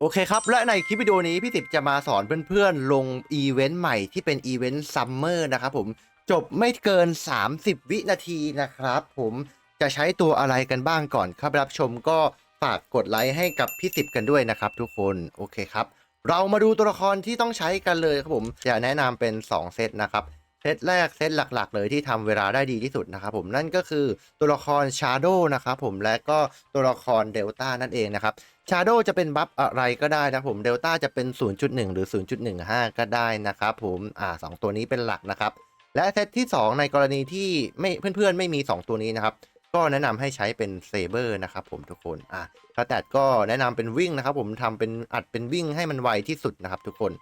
โอเคครับ และในคลิปวิดีโอนี้พี่ติบจะมาสอนเพื่อนๆ ลงอีเวนต์ใหม่ที่เป็นอีเวนต์ซัมเมอร์นะครับผมจบไม่เกิน 30 วินาทีนะครับ ผมจะใช้ตัวอะไรกันบ้างก่อนครับรับชมก็ฝากกดไลค์ให้กับพี่ติบกันด้วยนะครับทุกคนโอเคครับ เรามาดูตัวละครที่ต้องใช้กันเลยครับผมจะแนะนำเป็น 2 เซตนะครับเซตแรกเซตหลักๆ เลยที่ทำเวลาได้ดีที่สุดนะครับผมนั่นก็คือตัวละครชาร์โดนะครับผมและก็ตัวละครเดลต้านั่นเองนะครับ ชาโดจะเป็นบัฟอะไรก็ได้นะผมเดลต้าจะเป็น 0.1 หรือ 0.15 ก็ได้นะครับผมอ่าสองตัวนี้เป็นหลักนะครับ และเซตที่ 2 ในกรณีที่ไม่เพื่อนๆ ไม่มี 2 ตัวนี้นะครับ ก็แนะนำให้ใช้เป็นเซเบอร์นะครับผมทุกคนอะสแตทก็แนะนำเป็นวิ่งนะครับผมทำเป็นอัดเป็นวิ่งให้มันไวที่สุดนะครับทุกคน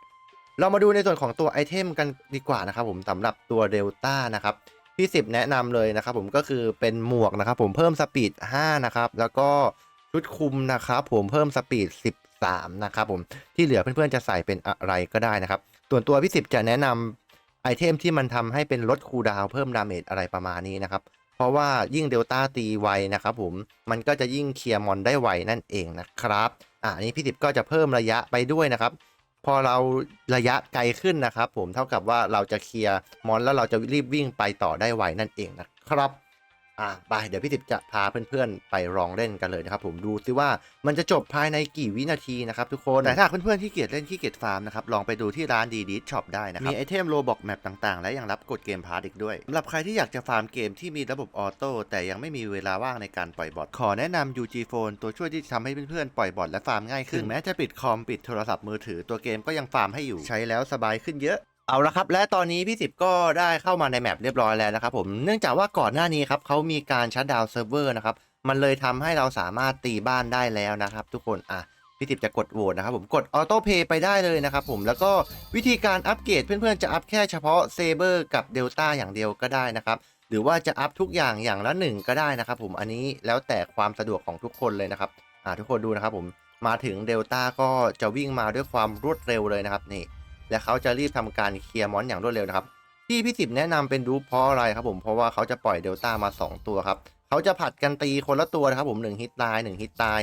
เรามาดูในส่วนของตัวไอเทมกันดีกว่านะครับผมสำหรับตัวเดลต้านะครับพี่สิบแนะนำเลยนะครับผมก็คือเป็นหมวกนะครับผมเพิ่มสปีด5นะครับแล้วก็ ชุดคุมนะครับผมเพิ่มสปีด 13 นะครับผมที่เหลือเพื่อนๆจะใส่เป็นอะไรก็ได้นะครับ ส่วนตัวพี่สิบจะแนะนำไอเทมที่มันทำให้เป็นลดคูดาวเพิ่มดาเมจอะไรประมาณนี้นะครับ เพราะว่ายิ่งเดลต้าตีไวนะครับผมมันก็จะยิ่งเคลียร์มอนได้ไวนั่นเองนะครับอ่าอันนี้พี่สิบก็จะเพิ่มระยะไปด้วยนะครับพอเราระยะไกลขึ้นนะครับผมเท่ากับว่าเราจะเคลียร์มอนแล้วเราจะรีบวิ่งไปต่อได้ไวนั่นเองนะครับ อะไปเดี๋ยวพี่ติบจะพาเพื่อนๆ ไปลองเล่นกันเลยนะครับผมดูซิว่ามันจะจบภายในกี่วินาทีนะครับทุกคนแต่ถ้าเพื่อนๆที่เกียจเล่นที่เกียจฟาร์มนะครับลองไปดูที่ร้านดีดีช็อปได้นะครับ มีไอเทมโลบอกแมปต่างๆ และยังรับกดเกมพาร์ตอีกด้วยสำหรับใครที่อยากจะฟาร์มเกมที่มีระบบออโต้แต่ยังไม่มีเวลาว่างในการปล่อยบอทขอแนะนำ UG Phone ตัวช่วยที่ทำให้เพื่อนๆปล่อยบอทและฟาร์มง่ายขึ้นถึงแม้จะปิดคอมปิดโทรศัพท์มือถือตัวเกมก็ยังฟาร์มให้อยู่ใช้แล้วสบายขึ้นเยอะ เอาละครับ และตอนนี้พี่สิบก็ได้เข้ามาในแมปเรียบร้อยแล้วนะครับผมเนื่องจากว่าก่อนหน้านี้ครับเขามีการชัดดาวเซิร์ฟเวอร์นะครับมันเลยทำให้เราสามารถตีบ้านได้แล้วนะครับ ทุกคนอะพี่สิบจะกดโหวตนะครับผมกดออโต้เพย์ไปได้เลยนะครับผมแล้วก็วิธีการอัปเกรดเพื่อนๆจะอัพแค่เฉพาะเซเบอร์กับเดลต้าอย่างเดียวก็ได้นะครับหรือว่าจะอัพทุกอย่างอย่างละหนึ่งก็ได้นะครับผมอันนี้แล้วแต่ความสะดวกของทุกคนเลยนะครับอ่าทุกคนดูนะครับผมมาถึงเดลต้าก็จะวิ่งมาด้วยความรวดเร็วเลยนะครับนี่ และเขาจะรีบทำการเคลียร์มอนอย่างรวดเร็วนะครับ ที่พี่สิบแนะนำเป็นดูเพราะอะไรครับผมเพราะว่าเขาจะปล่อยเดลต้ามา 2 ตัวครับเขาจะผัดกันตีคนละตัวนะครับผม1ฮิตตาย1ฮิตตาย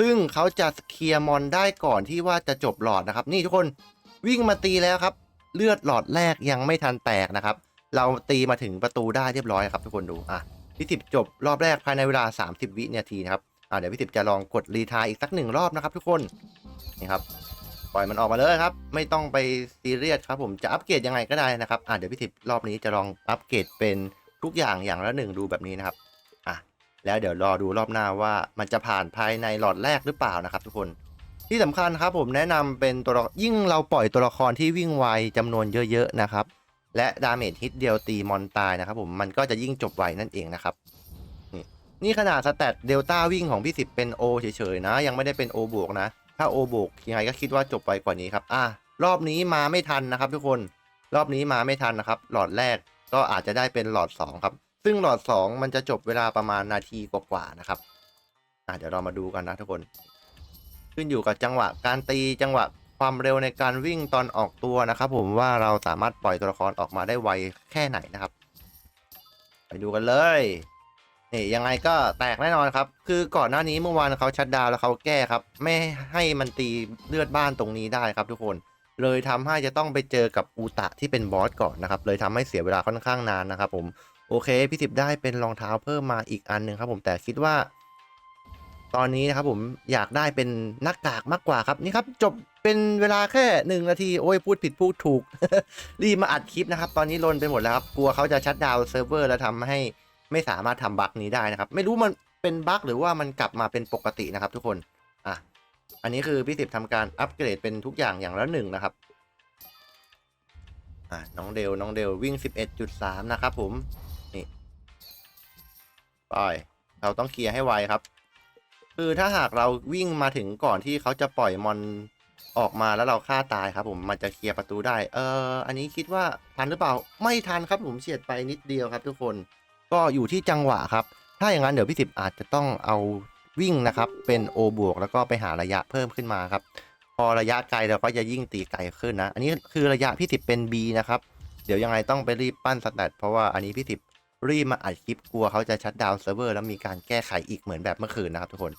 ซึ่งเขาจะเคลียร์มอนได้ก่อนที่ว่าจะจบหลอดนะครับนี่ทุกคนวิ่งมาตีแล้วครับ เลือดหลอดแรกยังไม่ทันแตกนะครับ เราตีมาถึงประตูได้เรียบร้อยครับทุกคนดูอะพี่สิบจบรอบแรกภายในเวลา 30 วินาทีนะครับอะเดี๋ยวพี่สิบจะลองกดรีทายอีกสักหนึ่งรอบนะครับ ทุกคนนี่ครับ ปล่อยมันออกมาเลยครับ ไม่ต้องไปซีเรียสครับผมจะอัปเกรดยังไงก็ได้นะครับอะเดี๋ยวพี่ทิพย์รอบนี้จะลองอัปเกรดเป็นทุกอย่างอย่างละหนึ่งดูแบบนี้นะครับอะแล้วเดี๋ยวรอดูรอบหน้าว่ามันจะผ่านภายในหลอดแรกหรือเปล่านะครับ ทุกคนที่สำคัญครับผมแนะนำเป็นตัวละยิ่งเราปล่อยตัวละครที่วิ่งไวจำนวนเยอะๆนะครับ และดาเมจฮิตเดียวตีมอนตายนะครับผมมันก็จะยิ่งจบไวนั่นเองนะครับนี่ขนาดสแตทเดลต้าวิ่งของพี่สิบเป็นโอเฉยๆนะ ยังไม่ได้เป็นโอบวกนะ ถ้าโอบกยังไงก็คิดว่าจบไปกว่านี้ครับอะรอบนี้มาไม่ทันนะครับ ทุกคนรอบนี้มาไม่ทันนะครับ หลอดแรกก็อาจจะได้เป็นหลอด 2 ครับ ซึ่งหลอด 2 มันจะจบเวลาประมาณนาทีกว่าๆนะครับอะเดี๋ยวเรามาดูกันนะทุกคน ขึ้นอยู่กับจังหวะการตีจังหวะความเร็วในการวิ่งตอนออกตัวนะครับ ผมว่าเราสามารถปล่อยตัวละครออกมาได้ไวแค่ไหนนะครับ ไปดูกันเลย นี่ยังไงก็แตกแน่นอนครับ คือก่อนหน้านี้เมื่อวานเขาชัดดาวแล้วเขาแก้ครับ ไม่ให้มันตีเลือดบ้านตรงนี้ได้ครับทุกคน เลยทำให้จะต้องไปเจอกับอูตะที่เป็นบอสก่อนนะครับ เลยทำให้เสียเวลาค่อนข้างนานนะครับ ผม โอเคพี่สิบได้เป็นรองเท้าเพิ่มมาอีกอันหนึ่งครับ ผมแต่คิดว่า ตอนนี้นะครับผมอยากได้เป็นหน้ากากมากกว่าครับนี่ครับ จบเป็นเวลาแค่หนึ่งนาทีโอ้ยพูดผิดพูดถูกรีบมาอัดคลิปนะครับ ตอนนี้ลนไปหมดแล้วครับกลัวเขาจะชัดดาวเซิร์ฟเวอร์แล้วทำให้ ไม่สามารถทำบั๊กนี้ได้นะครับ ไม่รู้มันเป็นบั๊กหรือว่ามันกลับมาเป็นปกตินะครับ ทุกคนอะอันนี้คือพี่สิบทำการอัปเกรดเป็นทุกอย่างอย่างละหนึ่งนะครับอะน้องเดลน้องเดลวิ่ง 11.3 นะครับผมนี่ไปเราต้องเคลียร์ให้ไวครับ คือถ้าหากเราวิ่งมาถึงก่อนที่เขาจะปล่อยมอนออกมาแล้วเราฆ่าตายครับผมมันจะเคลียร์ประตูได้ เอออันนี้คิดว่าทันหรือเปล่าไม่ทันครับผมเฉียดไปนิดเดียวครับทุกคน ก็อยู่ที่จังหวะครับ ถ้าอย่างนั้นเดี๋ยวพี่สิบอาจจะต้องเอาวิ่งนะครับ เป็น O บวกแล้วก็ไปหาระยะเพิ่มขึ้นมาครับ พอระยะไกลเราก็จะยิ่งตีไกลขึ้นนะ อันนี้คือระยะพี่สิบเป็น B นะครับ เดี๋ยวยังไงต้องไปรีบปั้นสแตทเพราะว่าอันนี้พี่สิบรีบมาอัดคลิปกลัวเขาจะชัดดาวน์เซิร์ฟเวอร์แล้วมีการแก้ไขอีกเหมือนแบบเมื่อคืนนะครับทุกคน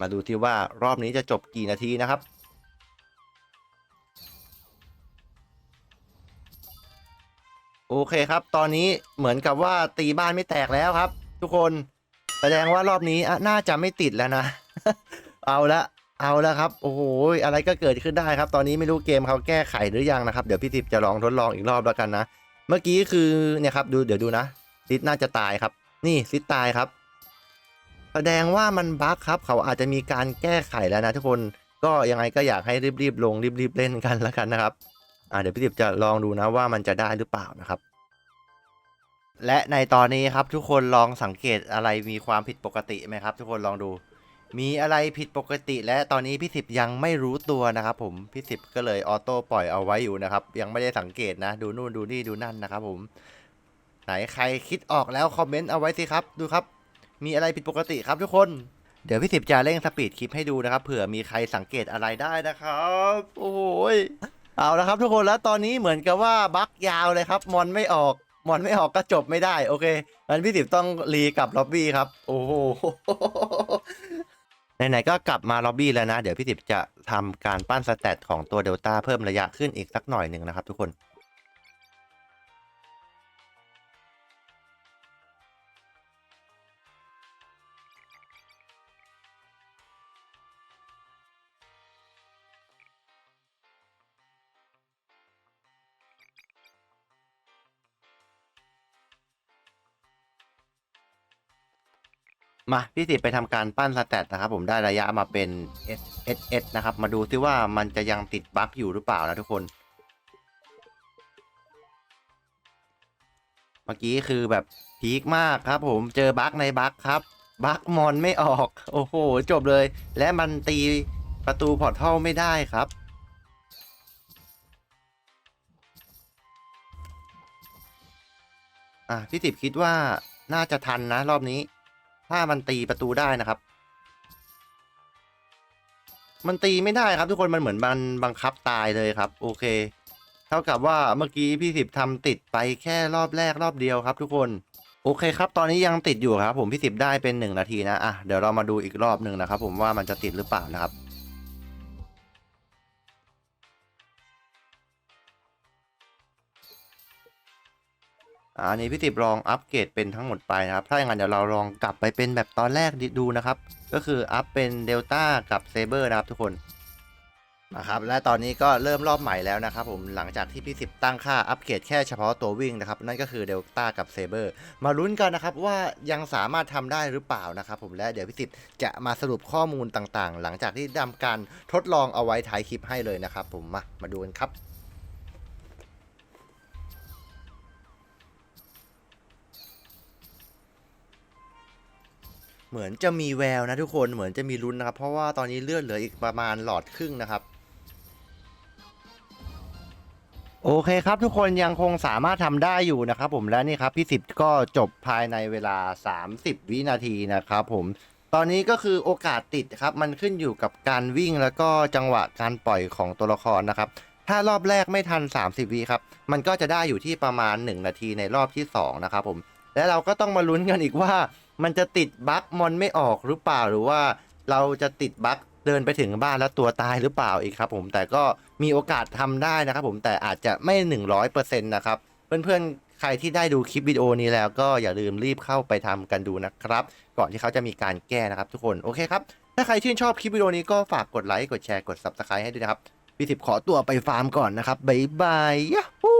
มาดูที่ว่ารอบนี้จะจบกี่นาทีนะครับ โอเคครับ ตอนนี้เหมือนกับว่าตีบ้านไม่แตกแล้วครับ ทุกคนแสดงว่ารอบนี้น่าจะไม่ติดแล้วนะ เอาละเอาละครับ โอ้โหอะไรก็เกิดขึ้นได้ครับ ตอนนี้ไม่รู้เกมเขาแก้ไขหรือยังนะครับ เดี๋ยวพี่ติบจะลองทดลองอีกรอบแล้วกันนะ เมื่อกี้คือเนี่ยครับดูเดี๋ยวดูนะซิดน่าจะตายครับ นี่ซิดตายครับ แสดงว่ามันบั๊กครับ เขาอาจจะมีการแก้ไขแล้วนะ ทุกคนก็ยังไงก็อยากให้รีบๆลงรีบๆเล่นกันแล้วกันนะครับ อ่าเดี๋ยวพี่ติบจะลองดูนะว่ามันจะได้หรือเปล่านะครับ และในตอนนี้ครับทุกคนลองสังเกตอะไรมีความผิดปกติไหมครับ ทุกคนลองดู มีอะไรผิดปกติ และตอนนี้พี่สิบยังไม่รู้ตัวนะครับ ผมพี่สิบก็เลยออโต้ปล่อยเอาไว้อยู่นะครับ ยังไม่ได้สังเกตนะ ดูนู่นดูนี่ดูนั่นนะครับ ผม ไหนใครคิดออกแล้วคอมเมนต์เอาไว้สิครับ ดูครับ มีอะไรผิดปกติครับทุกคนเดี๋ยวพี่สิบจะเร่งสปีดคลิปให้ดูนะครับเผื่อมีใครสังเกตอะไรได้นะครับ โอ้โหย เอาละครับทุกคนแล้วตอนนี้เหมือนกับว่าบั๊กยาวเลยครับ มอนไม่ออกมอนไม่ออกก็จบไม่ได้ โอเคงั้นพี่ติ๋วต้องรีกลับล็อบบี้ครับ โอ้โหไหนๆก็กลับมาล็อบบี้แล้วนะ เดี๋ยวพี่ติ๋วจะทำการปั้นสแตทของตัวเดลต้าเพิ่มระยะขึ้นอีกสักหน่อยหนึ่งนะครับทุกคน มาพี่สิไปทำการปั้นสแตทนะครับผมได้ระยะมาเป็น S S S นะครับ มาดูซิว่ามันจะยังติดบั๊กอยู่หรือเปล่านะทุกคน เมื่อกี้คือแบบพีคมากครับผมเจอบั๊กในบั๊กครับบั๊กมอนไม่ออก โอ้โห จบเลย และมันตีประตูพอร์ทัลไม่ได้ครับ อะพี่สิบคิดว่าน่าจะทันนะรอบนี้ ถ้ามันตีประตูได้นะครับ มันตีไม่ได้ครับทุกคนมันเหมือนมันบังคับตายเลยครับ โอเค เท่ากับว่าเมื่อกี้พี่สิบทำติดไปแค่รอบแรกรอบเดียวครับ ทุกคนโอเคครับ ตอนนี้ยังติดอยู่ครับ ผมพี่สิบได้เป็นหนึ่งนาทีนะ อะ เดี๋ยวเรามาดูอีกรอบหนึ่งนะครับ ผมว่ามันจะติดหรือเปล่านะครับ อันนี้พี่ติบลองอัปเกรดเป็นทั้งหมดไปนะครับ ถ้าอย่างนั้นเดี๋ยวเราลองกลับไปเป็นแบบตอนแรกดูนะครับ ก็คืออัพเป็นเดลต้ากับเซเบอร์นะครับทุกคนนะครับและตอนนี้ก็เริ่มรอบใหม่แล้วนะครับผมหลังจากที่พี่สิบตั้งค่าอัปเกรดแค่เฉพาะตัววิ่งนะครับนั่นก็คือเดลต้ากับเซเบอร์มาลุ้นกันนะครับว่ายังสามารถทำได้หรือเปล่านะครับผมและเดี๋ยวพี่สิบจะมาสรุปข้อมูลต่างๆ หลังจากที่ทำการทดลองเอาไว้ท้ายคลิปให้เลยนะครับผมมามาดูกันครับ เหมือนจะมีแววนะทุกคนเหมือนจะมีลุ้นนะครับ เพราะว่าตอนนี้เลือดเหลืออีกประมาณหลอดครึ่งนะครับ โอเคครับทุกคนยังคงสามารถทำได้อยู่นะครับผมและนี่ครับพี่สิบก็จบภายในเวลา 30 วินาทีนะครับผม ตอนนี้ก็คือโอกาสติดครับ มันขึ้นอยู่กับการวิ่งแล้วก็จังหวะการปล่อยของตัวละครนะครับ ถ้ารอบแรกไม่ทัน 30วิครับ มันก็จะได้อยู่ที่ประมาณ 1 นาทีในรอบที่ 2 นะครับผม และเราก็ต้องมาลุ้นกันอีกว่า มันจะติดบั๊กมอนไม่ออกหรือเปล่าหรือว่าเราจะติดบั๊กเดินไปถึงบ้านแล้วตัวตายหรือเปล่าอีกครับผมแต่ก็มีโอกาสทำได้นะครับผมแต่อาจจะไม่ 100%นะครับเพื่อนๆ ใครที่ได้ดูคลิปวิดีโอนี้แล้วก็อย่าลืมรีบเข้าไปทำกันดูนะครับ ก่อนที่เขาจะมีการแก้นะครับทุกคนโอเคครับ ถ้าใครชื่นชอบคลิปวิดีโอนี้ก็ฝากกดไลค์กดแชร์กด Subscribe ให้ด้วยนะครับพี่สิบขอตัวไปฟาร์มก่อนนะครับบ๊ายบายยะฮู